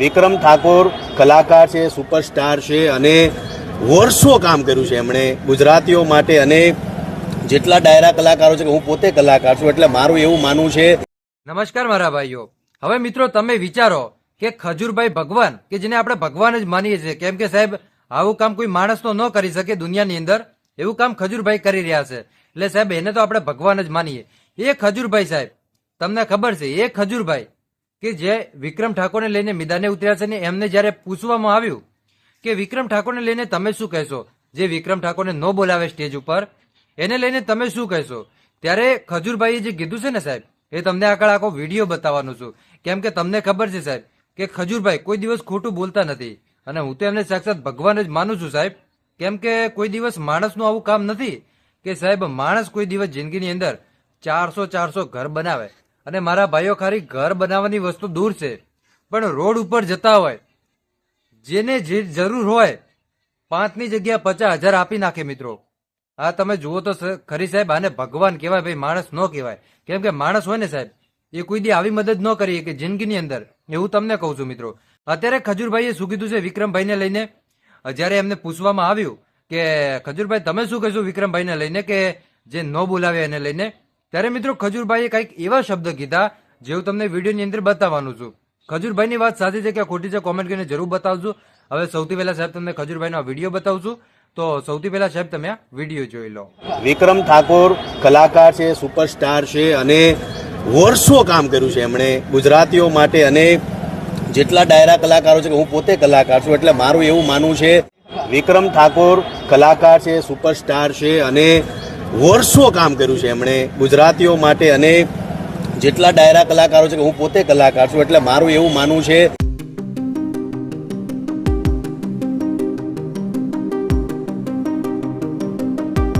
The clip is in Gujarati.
વિક્રમ ઠાકોર કલાકાર છે, સુપરસ્ટાર છે અને વર્ષો કામ કર્યું છે એમણે ગુજરાતીઓ માટે અને જેટલા ડાયરા કલાકારો છે કે હું પોતે કલાકાર છું એટલે મારું એવું માનવું છે. નમસ્કાર મારા ભાઈઓ. હવે મિત્રો તમે વિચારો કે ખજૂરભાઈ ભગવાન, કે જેને આપણે ભગવાન જ માનીએ છીએ, કેમ કે સાહેબ, આવું કામ કોઈ માણસ તો ન કરી શકે દુનિયાની અંદર, એવું કામ ખજૂરભાઈ કરી રહ્યા છે. એટલે સાહેબ, એને તો આપણે ભગવાન જ માનીએ. એ ખજૂરભાઈ સાહેબ, તમને ખબર છે, એ ખજૂરભાઈ કે જે વિક્રમ ઠાકોરને લઈને મેદાને ઉતર્યા છે ને એમને જ્યારે પૂછવામાં આવ્યું કે વિક્રમ ઠાકોરને લઈને તમે શું કહેશો? જે વિક્રમ ઠાકોરને ન બોલાવે સ્ટેજ ઉપર, એને લઈને તમે શું કહેશો? ત્યારે ખજૂરભાઈએ જે કીધું છે ને સાહેબ, એ તમને આગળ આખો વીડિયો બતાવવાનો છું. કેમ કે તમને ખબર છે સાહેબ કે ખજૂરભાઈ કોઈ દિવસ ખોટું બોલતા નથી. અને હું તો એમને સાક્ષાત ભગવાન જ માનું છું સાહેબ. કેમ કે કોઈ દિવસ માણસનું આવું કામ નથી કે સાહેબ, માણસ કોઈ દિવસ જિંદગીની અંદર ચારસો ચારસો ઘર બનાવે. અને મારા ભાઈઓ ખાલી ઘર બનાવવાની વસ્તુ દૂર છે. પણ રોડ ઉપર જતા હોય, જેને જે જરૂર હોય, પાંચની જગ્યા પચાસ હજાર આપી નાખે મિત્રો. આ તમે જુઓ તો ખરી સાહેબ, આને ભગવાન કહેવાય, ભાઈ, માણસ ન કહેવાય. કેમ કે માણસ હોય ને સાહેબ, એ કોઈ દી આવી મદદ ન કરી કે જિંદગીની અંદર. એવું તમને કહું છું મિત્રો. અત્યારે ખજૂરભાઈએ શું કીધું છે વિક્રમભાઈને લઈને? જ્યારે એમને પૂછવામાં આવ્યું કે, ખજૂરભાઈ, તમે શું કહેશો વિક્રમભાઈને લઈને કે, જે ન બોલાવે એને લઈને? ત્યારે મિત્રો ખજૂરભાઈએ કંઈક એવા શબ્દ કીધા જે હું તમને વિડીયોની અંદર બતાવવાનું છું. ખજૂરભાઈની વાત સાચી છે કે ખોટી છે કોમેન્ટ કરીને જરૂર બતાવજો. હવે સૌથી પહેલા સાહેબ તમને ખજૂરભાઈનો વીડિયો બતાવશું. તો સૌથી પહેલા સાહેબ તમે વીડિયો જોઈ લો. વિક્રમ ઠાકોર કલાકાર છે, સુપરસ્ટાર છે અને વર્ષો કામ કર્યું છે એમણે ગુજરાતીઓ માટે અને જેટલા ડાયરા કલાકારો છે કે હું પોતે કલાકાર છું એટલે મારું એવું માનવું છે. વિક્રમ ઠાકોર કલાકાર છે, સુપરસ્ટાર છે અને વર્ષો કામ કર્યું છે એમણે ગુજરાતીઓ માટે અને જેટલા ડાયરા કલાકારો છે કે હું પોતે કલાકાર છું એટલે મારું એવું માનવું છે